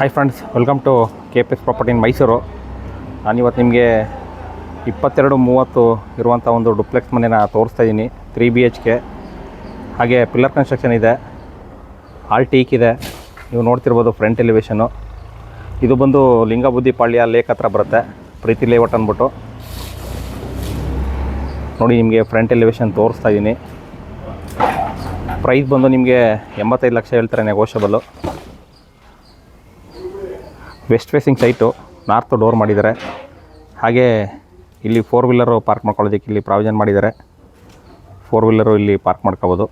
Hi friends welcome to K P S property in Mysuru ನಾನಿವತ್ತು ನಿಮಗೆ ಇಪ್ಪತ್ತೆರಡು ಮೂವತ್ತು ಇರುವಂಥ ಒಂದು ಡುಪ್ಲೆಕ್ಸ್ ಮನೆನ ತೋರಿಸ್ತಾ ಇದ್ದೀನಿ ತ್ರೀ ಬಿ ಎಚ್ ಕೆ ಹಾಗೆ ಪಿಲ್ಲರ್ ಕನ್ಸ್ಟ್ರಕ್ಷನ್ ಇದೆ ಆಲ್ ಟೀಕ್ ಇದೆ, ನೀವು ನೋಡ್ತಿರ್ಬೋದು ಫ್ರಂಟ್ ಎಲಿವೇಶನು ಇದು ಬಂದು ಲಿಂಗಬುದ್ಧಿ ಪಾಳ್ಯ ಲೇಕ್ ಹತ್ರ ಬರುತ್ತೆ, ಪ್ರೀತಿ ಲೇಔಟ್ ಅಂದ್ಬಿಟ್ಟು. ನೋಡಿ ನಿಮಗೆ ಫ್ರಂಟ್ ಎಲಿವೇಶನ್ ತೋರಿಸ್ತಾ ಇದ್ದೀನಿ ಪ್ರೈಸ್ ಬಂದು ನಿಮಗೆ ಎಂಬತ್ತೈದು ಲಕ್ಷ ಹೇಳ್ತಾರೆ negotiable west facing site north door ಮಾಡಿದ್ದಾರೆ. ಹಾಗೆ ಇಲ್ಲಿ ಫೋರ್ ವೀಲರು ಪಾರ್ಕ್ ಮಾಡ್ಕೊಳ್ಳೋದಕ್ಕೆ ಇಲ್ಲಿ ಪ್ರಾವಿಷನ್ ಮಾಡಿದ್ದಾರೆ. ಫೋರ್ ವೀಲರು ಇಲ್ಲಿ ಪಾರ್ಕ್ ಮಾಡ್ಕೋಬೋದು.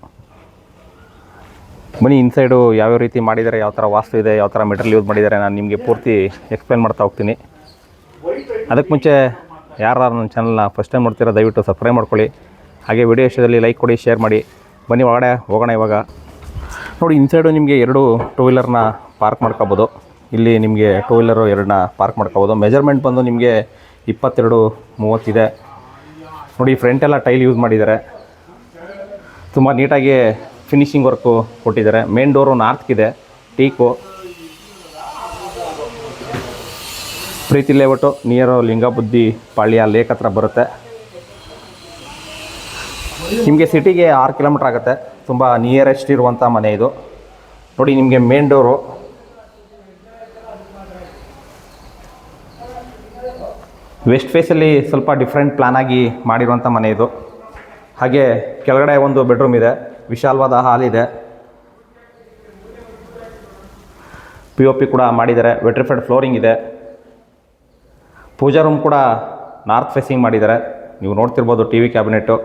ಬನ್ನಿ ಇನ್ಸೈಡು ಯಾವ್ಯಾವ ರೀತಿ ಮಾಡಿದ್ದಾರೆ ಯಾವ ಥರ ವಾಸ್ತು ಇದೆ ಯಾವ ಥರ ಮೆಟೀರಿಯಲ್ ಯೂಸ್ ಮಾಡಿದ್ದಾರೆ, ನಾನು ನಿಮಗೆ ಪೂರ್ತಿ ಎಕ್ಸ್ಪ್ಲೇನ್ ಮಾಡ್ತಾ ಹೋಗ್ತೀನಿ. ಅದಕ್ಕೆ ಮುಂಚೆ ಯಾರು ನನ್ನ ಚಾನಲ್ನ ಫಸ್ಟ್ ಟೈಮ್ ನೋಡ್ತೀರಾ, ದಯವಿಟ್ಟು ಸಬ್ಸ್ಕ್ರೈಬ್ ಮಾಡ್ಕೊಳ್ಳಿ. ಹಾಗೆ ವಿಡಿಯೋ ಇಷ್ಟದಲ್ಲಿ ಲೈಕ್ ಕೊಡಿ ಶೇರ್ ಮಾಡಿ. ಬನ್ನಿ, ಒಳಗಡೆ ಹೋಗೋಣ ಇವಾಗ. ನೋಡಿ ಇನ್ಸೈಡು ನಿಮಗೆ ಎರಡು ಟೂ ವೀಲರ್ನ ಪಾರ್ಕ್ ಮಾಡ್ಕೋಬೋದು. ಇಲ್ಲಿ ನಿಮಗೆ ಟೂ ವೀಲರು ಎರಡನ್ನ ಪಾರ್ಕ್ ಮಾಡ್ಕೋಬೋದು. ಮೆಜರ್ಮೆಂಟ್ ಬಂದು ನಿಮಗೆ ಇಪ್ಪತ್ತೆರಡು, ಮೂವತ್ತಿದೆ. ನೋಡಿ ಫ್ರಂಟ್ ಎಲ್ಲ ಟೈಲ್ ಯೂಸ್ ಮಾಡಿದ್ದಾರೆ. ತುಂಬ ನೀಟಾಗಿ ಫಿನಿಶಿಂಗ್ ವರ್ಕು ಕೊಟ್ಟಿದ್ದಾರೆ. Main door ನಾರ್ತ್ಗಿದೆ teak Preethi layout near Lingabuddhi Palya lake ಹತ್ರ ಬರುತ್ತೆ. ನಿಮಗೆ ಸಿಟಿಗೆ ಆರು ಕಿಲೋಮೀಟ್ರ್ ಆಗುತ್ತೆ. ತುಂಬ ನಿಯರೆಸ್ಟ್ ಇರುವಂಥ ಮನೆ ಇದು. ನೋಡಿ, ನಿಮಗೆ ಮೇನ್ ಡೋರು ವೆಸ್ಟ್ ಫೇಸಲ್ಲಿ ಸ್ವಲ್ಪ ಡಿಫ್ರೆಂಟ್ ಪ್ಲ್ಯಾನಾಗಿ ಮಾಡಿರುವಂಥ ಮನೆ ಇದು. ಹಾಗೆ ಕೆಳಗಡೆ ಒಂದು ಬೆಡ್ರೂಮ್ ಇದೆ, ವಿಶಾಲವಾದ ಹಾಲ್ ಇದೆ. ಪಿ ಒ ಪಿ ಕೂಡ ಮಾಡಿದ್ದಾರೆ ವೆಟ್ರಿಫೈಡ್ ಫ್ಲೋರಿಂಗ್ ಇದೆ. ಪೂಜಾ ರೂಮ್ ಕೂಡ ನಾರ್ತ್ ಫೇಸಿಂಗ್ ಮಾಡಿದ್ದಾರೆ. ನೀವು ನೋಡ್ತಿರ್ಬೋದು ಟಿ ವಿ ಕ್ಯಾಬಿನೆಟ್ಟು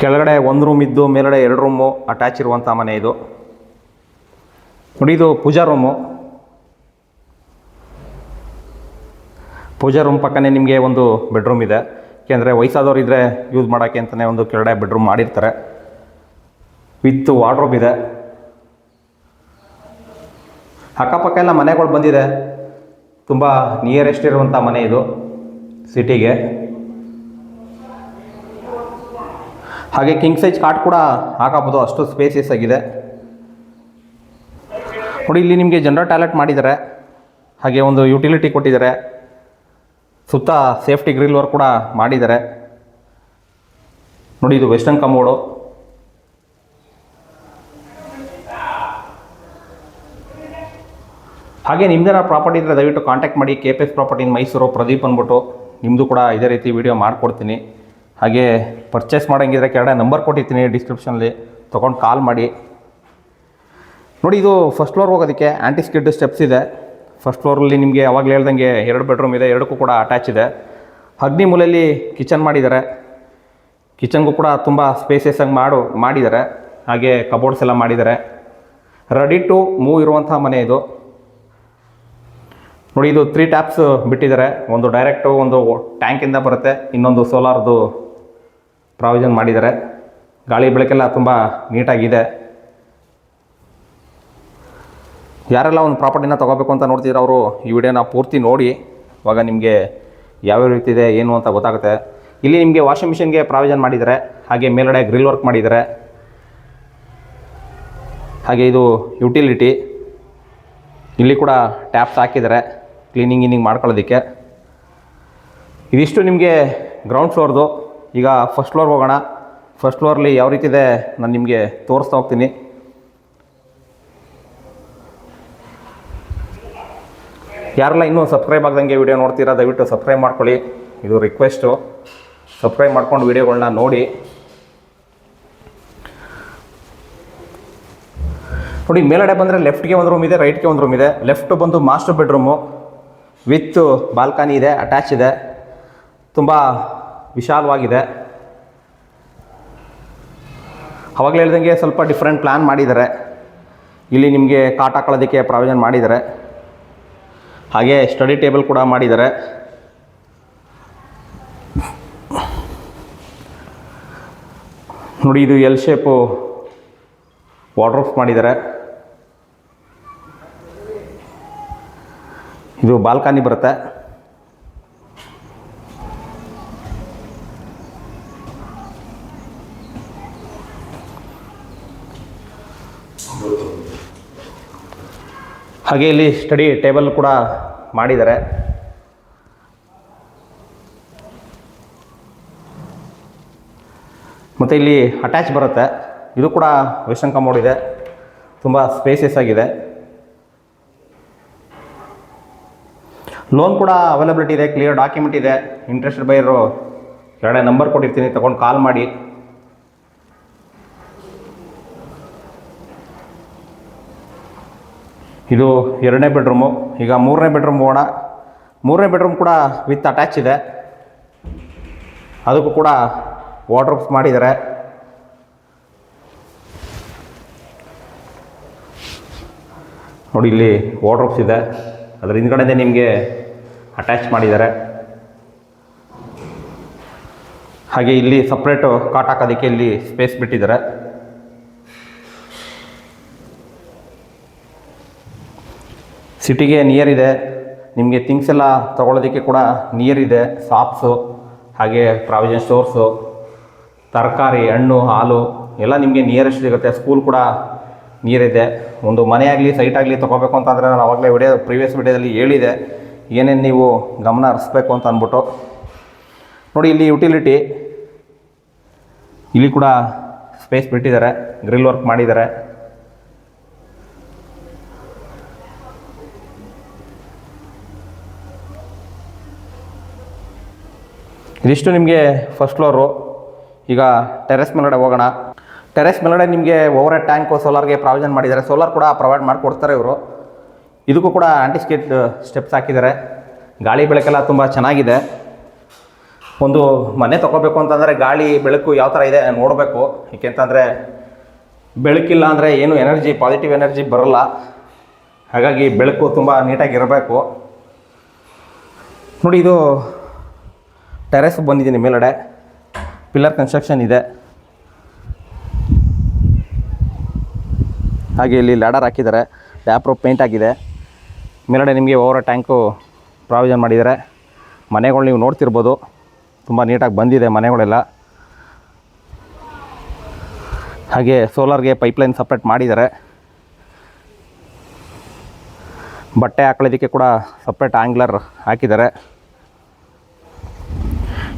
ಕೆಳಗಡೆ ಒಂದು ರೂಮ್ ಇದ್ದು, ಮೇಲ್ಗಡೆ ಎರಡು ರೂಮು ಅಟ್ಯಾಚ್ ಇರುವಂಥ ಮನೆ ಇದು. ನೋಡಿ ಇದು ಪೂಜಾ ರೂಮು ಪೂಜಾ ರೂಮ್ ಪಕ್ಕನೇ ನಿಮಗೆ ಒಂದು ಬೆಡ್ರೂಮ್ ಇದೆ. ಏಕೆಂದರೆ ವಯಸ್ಸಾದವ್ರು ಇದ್ದರೆ ಯೂಸ್ ಮಾಡೋಕ್ಕೆ ಅಂತಲೇ ಒಂದು ಕೆಳಗಡೆ ಬೆಡ್ರೂಮ್ ಮಾಡಿರ್ತಾರೆ. ವಿತ್ ವಾರ್ಡ್ರೋಬ್ ಇದೆ. ಅಕ್ಕಪಕ್ಕ ಎಲ್ಲ ಮನೆಗಳು ಬಂದಿದೆ. ತುಂಬ ನಿಯರೆಸ್ಟ್ ಇರುವಂಥ ಮನೆ ಇದು ಸಿಟಿಗೆ ಹಾಗೆ ಕಿಂಗ್ ಸೈಜ್ ಕಾಟ್ ಕೂಡ ಹಾಕಬೋದು ಅಷ್ಟು ಸ್ಪೇಸಿಯಸ್ ಆಗಿದೆ. ನೋಡಿ, ಇಲ್ಲಿ ನಿಮಗೆ ಜನರಲ್ ಟಾಯ್ಲೆಟ್ ಮಾಡಿದ್ದಾರೆ. ಹಾಗೆ ಒಂದು ಯುಟಿಲಿಟಿ ಕೊಟ್ಟಿದ್ದಾರೆ. ಸುತ್ತ ಸೇಫ್ಟಿ ಗ್ರಿಲ್ ವರ್ಕ್ ಕೂಡ ಮಾಡಿದ್ದಾರೆ. ನೋಡಿ, ಇದು ವೆಸ್ಟರ್ನ್ ಕಮೋಡು ಹಾಗೆ ನಿಮ್ದೇನ ಪ್ರಾಪರ್ಟಿ ಇದ್ದರೆ ದಯವಿಟ್ಟು ಕಾಂಟ್ಯಾಕ್ಟ್ ಮಾಡಿ. K P S property Mysuru, Pradeep ಅಂದ್ಬಿಟ್ಟು ನಿಮ್ಮದು ಕೂಡ ಇದೇ ರೀತಿ ವಿಡಿಯೋ ಮಾಡಿಕೊಡ್ತೀನಿ. ಹಾಗೆ ಪರ್ಚೇಸ್ ಮಾಡೋಂಗಿದ್ರೆ ಕೆಳಗಡೆ ನಂಬರ್ ಕೊಟ್ಟಿರ್ತೀನಿ ಡಿಸ್ಕ್ರಿಪ್ಷನಲ್ಲಿ ತೊಗೊಂಡು ಕಾಲ್ ಮಾಡಿ. ನೋಡಿ, ಇದು ಫಸ್ಟ್ ಫ್ಲೋರ್ ಹೋಗೋದಕ್ಕೆ ಆ್ಯಂಟಿ ಸ್ಕಿಡ್ ಸ್ಟೆಪ್ಸ್ ಇದೆ. ಫಸ್ಟ್ ಫ್ಲೋರಲ್ಲಿ ನಿಮಗೆ ಯಾವಾಗಲೇ ಹೇಳ್ದಂಗೆ ಎರಡು ಬೆಡ್ರೂಮ್ ಇದೆ, ಎರಡಕ್ಕೂ ಕೂಡ ಅಟ್ಯಾಚ್ ಇದೆ. ಅಗ್ನಿ ಮೂಲೆಯಲ್ಲಿ ಕಿಚನ್ ಮಾಡಿದ್ದಾರೆ. ಕಿಚನ್ಗೂ ಕೂಡ ತುಂಬ ಸ್ಪೇಸಿಯಸ್ ಆಗಿ ಮಾಡು, ಮಾಡಿದ್ದಾರೆ. ಹಾಗೆ ಕಬೋರ್ಡ್ಸ್ ಎಲ್ಲ ಮಾಡಿದ್ದಾರೆ. ರೆಡಿ ಟು ಮೂವ್ ಇರುವಂಥ ಮನೆ ಇದು. ನೋಡಿ, ಇದು ತ್ರೀ ಟ್ಯಾಪ್ಸ್ ಬಿಟ್ಟಿದ್ದಾರೆ. ಒಂದು ಡೈರೆಕ್ಟು ಒಂದು ಟ್ಯಾಂಕಿಂದ ಬರುತ್ತೆ. ಇನ್ನೊಂದು ಸೋಲಾರ್ದು ಪ್ರಾವಿಷನ್ ಮಾಡಿದ್ದಾರೆ. ಗಾಳಿ ಬೆಳಕೆಲ್ಲ ತುಂಬ ನೀಟಾಗಿದೆ ಯಾರೆಲ್ಲ ಒಂದು ಪ್ರಾಪರ್ಟಿನ ತೊಗೋಬೇಕು ಅಂತ ನೋಡ್ತಿದ್ರೆ ಅವರು ಈ ವಿಡಿಯೋನ ಪೂರ್ತಿ ನೋಡಿ. ಇವಾಗ ನಿಮಗೆ ಯಾವ್ಯಾವ ರೀತಿ ಇದೆ, ಏನು ಅಂತ ಗೊತ್ತಾಗುತ್ತೆ. ಇಲ್ಲಿ ನಿಮಗೆ ವಾಷಿಂಗ್ ಮಿಷಿನ್ಗೆ ಪ್ರಾವಿಷನ್ ಮಾಡಿದ್ದಾರೆ. ಹಾಗೆ ಮೇಲ್ಗಡೆ ಗ್ರಿಲ್ ವರ್ಕ್ ಮಾಡಿದ್ದಾರೆ. ಹಾಗೆ ಇದು ಯುಟಿಲಿಟಿ. ಇಲ್ಲಿ ಕೂಡ ಟ್ಯಾಪ್ಸ್ ಹಾಕಿದ್ದಾರೆ. ಕ್ಲೀನಿಂಗ್ ಇನ್ನಿಂಗ್ ಮಾಡ್ಕೊಳ್ಳೋದಕ್ಕೆ. ಇದಿಷ್ಟು ನಿಮಗೆ ಗ್ರೌಂಡ್ ಫ್ಲೋರ್ದು ಈಗ ಫಸ್ಟ್ ಫ್ಲೋರ್ ಹೋಗೋಣ. ಫಸ್ಟ್ ಫ್ಲೋರ್ಲಿ ಯಾವ ರೀತಿ ಇದೆ ನಾನು ನಿಮಗೆ ತೋರಿಸ್ತಾ ಹೋಗ್ತೀನಿ. ಯಾರೆಲ್ಲ ಇನ್ನೂ ಸಬ್ಸ್ಕ್ರೈಬ್ ಆಗ್ದಂಗೆ ವಿಡಿಯೋ ನೋಡ್ತೀರಾ, ದಯವಿಟ್ಟು ಸಬ್ಸ್ಕ್ರೈಬ್ ಮಾಡ್ಕೊಳ್ಳಿ. ಇದು ರಿಕ್ವೆಸ್ಟು ಸಬ್ಸ್ಕ್ರೈಬ್ ಮಾಡ್ಕೊಂಡು ವೀಡಿಯೋಗಳನ್ನ ನೋಡಿ. ನೋಡಿ ಮೇಲಡೆ ಬಂದರೆ ಲೆಫ್ಟ್ಗೆ ಒಂದು ರೂಮ್ ಇದೆ ರೈಟ್ಗೆ ಒಂದು ರೂಮ್ ಇದೆ. ಲೆಫ್ಟ್ ಬಂದು ಮಾಸ್ಟರ್ ಬೆಡ್ರೂಮು ವಿತ್ ಬಾಲ್ಕನಿ ಇದೆ ಅಟ್ಯಾಚ್ ಇದೆ. ತುಂಬ ವಿಶಾಲವಾಗಿದೆ. ಅವಾಗಲೇ ಹೇಳ್ದಂಗೆ ಸ್ವಲ್ಪ ಡಿಫ್ರೆಂಟ್ ಪ್ಲ್ಯಾನ್ ಮಾಡಿದ್ದಾರೆ. ಇಲ್ಲಿ ನಿಮಗೆ ಕಾಟ್ ಹಾಕೊಳ್ಳೋದಕ್ಕೆ ಪ್ರಾವಿಷನ್ ಮಾಡಿದ್ದಾರೆ. ಹಾಗೆ ಸ್ಟಡಿ ಟೇಬಲ್ ಕೂಡ ಮಾಡಿದ್ದಾರೆ. ನೋಡಿ ಇದು ಎಲ್ ಶೇಪು ವಾರ್ಡ್ರೋಬ್ಸ್ ಮಾಡಿದ್ದಾರೆ. ಇದು ಬಾಲ್ಕನಿ ಬರುತ್ತೆ. ಹಾಗೆ ಇಲ್ಲಿ ಸ್ಟಡಿ ಟೇಬಲ್ ಕೂಡ ಮಾಡಿದ್ದಾರೆ. ಮತ್ತು ಇಲ್ಲಿ ಅಟ್ಯಾಚ್ ಬರುತ್ತೆ. ಇದು ಕೂಡ ವಿಶಂಕ ಮೋಡ್ ಇದೆ. ತುಂಬ ಸ್ಪೇಸಿಯಸ್ ಆಗಿದೆ. ಲೋನ್ ಕೂಡ ಅವೈಲಬಿಲಿಟಿ ಇದೆ ಕ್ಲಿಯರ್ ಡಾಕ್ಯುಮೆಂಟ್ ಇದೆ. ಇಂಟ್ರೆಸ್ಟೆಡ್ ಬೈರು ಎರಡೇ ನಂಬರ್ ಕೊಟ್ಟಿರ್ತೀನಿ, ತಗೊಂಡು ಕಾಲ್ ಮಾಡಿ. ಇದು ಎರಡನೇ ಬೆಡ್ರೂಮು ಈಗ ಮೂರನೇ ಬೆಡ್ರೂಮ್ ಹೋಗೋಣ. ಮೂರನೇ ಬೆಡ್ರೂಮ್ ಕೂಡ ವಿತ್ ಅಟ್ಯಾಚ್ ಇದೆ. ಅದಕ್ಕೂ ಕೂಡ ವಾರ್ಡ್ರೋಬ್ಸ್ ಮಾಡಿದ್ದಾರೆ. ನೋಡಿ ಇಲ್ಲಿ ವಾರ್ಡ್ರೋಬ್ಸ್ ಇದೆ. ಅದರ ಹಿಂದ್ಗಡೆನೇ ನಿಮಗೆ ಅಟ್ಯಾಚ್ ಮಾಡಿದ್ದಾರೆ. ಹಾಗೆ ಇಲ್ಲಿ ಸಪ್ರೇಟು ಕಾಟ್ ಹಾಕೋದಕ್ಕೆ ಇಲ್ಲಿ ಸ್ಪೇಸ್ ಬಿಟ್ಟಿದ್ದಾರೆ. ಸಿಟಿಗೆ ನಿಯರ್ ಇದೆ. ನಿಮಗೆ ಥಿಂಗ್ಸ್ ಎಲ್ಲ ತೊಗೊಳೋದಕ್ಕೆ ಕೂಡ ನಿಯರ್ ಇದೆ. ಶಾಪ್ಸು ಹಾಗೆ ಪ್ರಾವಿಷನ್ ಸ್ಟೋರ್ಸು ತರಕಾರಿ, ಹಣ್ಣು, ಹಾಲು ಎಲ್ಲ ನಿಮಗೆ ನಿಯರೆಸ್ಟ್ ಸಿಗುತ್ತೆ. ಸ್ಕೂಲ್ ಕೂಡ ನಿಯರ್ ಇದೆ. ಒಂದು ಮನೆ ಆಗಲಿ ಸೈಟ್ ಆಗಲಿ ತೊಗೋಬೇಕು ಅಂತಂದರೆ ನಾನು ಆವಾಗಲೇ ವಿಡಿಯೋ ಪ್ರೀವಿಯಸ್ ವಿಡಿಯೋದಲ್ಲಿ ಹೇಳಿದೆ. ಏನೇನು ನೀವು ಗಮನ ಹರಿಸ್ಬೇಕು ಅಂತ ಅಂದ್ಬಿಟ್ಟು. ನೋಡಿ, ಇಲ್ಲಿ ಯುಟಿಲಿಟಿ ಇಲ್ಲಿ ಕೂಡ ಸ್ಪೇಸ್ ಬಿಟ್ಟಿದ್ದಾರೆ. ಗ್ರಿಲ್ ವರ್ಕ್ ಮಾಡಿದ್ದಾರೆ. ಇದಿಷ್ಟು ನಿಮಗೆ ಫಸ್ಟ್ ಫ್ಲೋರು ಈಗ ಟೆರೆಸ್ ಮೇಲಡೆ ಹೋಗೋಣ. ಟೆರೆಸ್ ಮೇಲಡೆ ನಿಮಗೆ ಓವರ್ ಟ್ಯಾಂಕು ಸೋಲಾರ್ಗೆ ಪ್ರಾವಿಷನ್ ಮಾಡಿದ್ದಾರೆ. ಸೋಲಾರ್ ಕೂಡ ಪ್ರೊವೈಡ್ ಮಾಡಿಕೊಡ್ತಾರೆ ಇವರು. ಇದಕ್ಕೂ ಕೂಡ ಆ್ಯಂಟಿಸ್ಕೇಟ್ ಸ್ಟೆಪ್ಸ್ ಹಾಕಿದ್ದಾರೆ. ಗಾಳಿ ಬೆಳಕೆಲ್ಲ ತುಂಬ ಚೆನ್ನಾಗಿದೆ. ಒಂದು ಮನೆ ತೊಗೋಬೇಕು ಅಂತಂದರೆ ಗಾಳಿ, ಬೆಳಕು ಯಾವ ಥರ ಇದೆ ನೋಡಬೇಕು. ಏಕೆಂತಂದರೆ ಬೆಳಕಿಲ್ಲ ಅಂದರೆ ಏನು ಎನರ್ಜಿ ಪಾಸಿಟಿವ್ ಎನರ್ಜಿ ಬರಲ್ಲ. ಹಾಗಾಗಿ ಬೆಳಕು ತುಂಬ ನೀಟಾಗಿರಬೇಕು ನೋಡಿ ಇದು ಟೆರೆಸ್ ಬಂದಿದ್ದೀನಿ ಮೇಲ್ಗಡೆ. ಪಿಲ್ಲರ್ ಕನ್ಸ್ಟ್ರಕ್ಷನ್ ಇದೆ. ಹಾಗೆ ಇಲ್ಲಿ ಲ್ಯಾಡರ್ ಹಾಕಿದ್ದಾರೆ. ಡ್ಯಾಪ್ರೋ ಪೇಂಟ್ ಆಗಿದೆ. ಮೇಲ್ಗಡೆ ನಿಮಗೆ ಓವರ್ ಟ್ಯಾಂಕು ಪ್ರಾವಿಷನ್ ಮಾಡಿದ್ದಾರೆ. ಮನೆಗಳು ನೀವು ನೋಡ್ತಿರ್ಬೋದು. ತುಂಬ ನೀಟಾಗಿ ಬಂದಿದೆ ಮನೆಗಳೆಲ್ಲ. ಹಾಗೆ ಸೋಲಾರ್ಗೆ ಪೈಪ್ಲೈನ್ ಸಪ್ರೇಟ್ ಮಾಡಿದ್ದಾರೆ. ಬಟ್ಟೆ ಹಾಕೊಳ್ಳೋದಕ್ಕೆ ಕೂಡ ಸಪ್ರೇಟ್ ಆ್ಯಂಗ್ಲರ್ ಹಾಕಿದ್ದಾರೆ.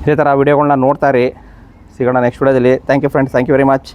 ಇದೇ ಥರ ವೀಡಿಯೋಗಳನ್ನ ನೋಡ್ತಾ ಇರಿ. ಸಿಗೋಣ ನೆಕ್ಸ್ಟ್ ವೀಡಿಯೋದಲ್ಲಿ thank you friends thank you very much